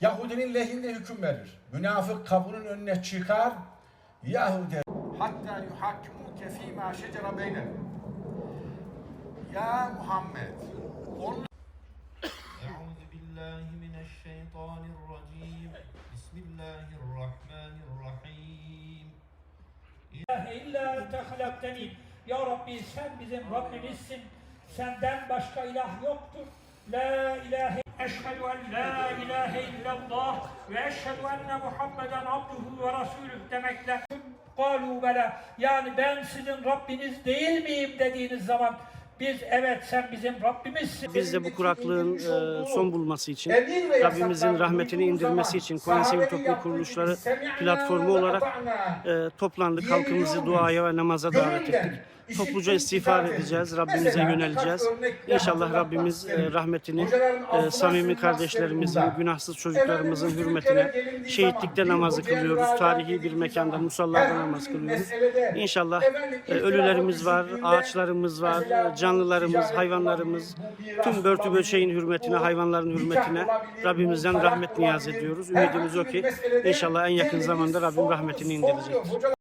Yahudinin lehinde hüküm verir. Münafık kapının önüne çıkar. Yahudi hatta yuhakkimuke fîmâ şecere beynehum. Ya Muhammed onlar أعوذ بالله من الشيطان الرجيم بسم الله الرحمن الرحيم ilahe illa ente halakteni. Ya Rabbi sen bizim Rabbimizsin. Senden başka ilah yoktur. La ilahe Eşhedü en la ilahe illallah ve eşhedü enne Muhammeden abduhu ve rasulüh demekle kalu bela. Yani ben sizin Rabbiniz değil miyim dediğiniz zaman biz evet sen bizim Rabbimizsin. Biz de bu kuraklığın e, son bulması için, Rabbimizin rahmetini indirmesi için Konya Sivil sahabenin Toplum yaptığı Kuruluşları platformu olarak e, toplandık. Halkımızı duaya ve namaza davet ettik. Topluca istiğfar edeceğiz. Rabbimize yöneleceğiz. İnşallah Rabbimiz e, rahmetini e, samimi kardeşlerimizin, günahsız çocuklarımızın hürmetine şehitlikte namazı kılıyoruz. Tarihi bir mekanda herhangi namaz kılıyoruz. İnşallah e, ölülerimiz var, ağaçlarımız var, e, canlılarımız, hayvanlarımız, tüm börtü böceğin hürmetine, hayvanların hürmetine Rabbimizden rahmet niyaz ediyoruz. Ümidimiz o ki inşallah en yakın zamanda Rabbim rahmetini indirecektir.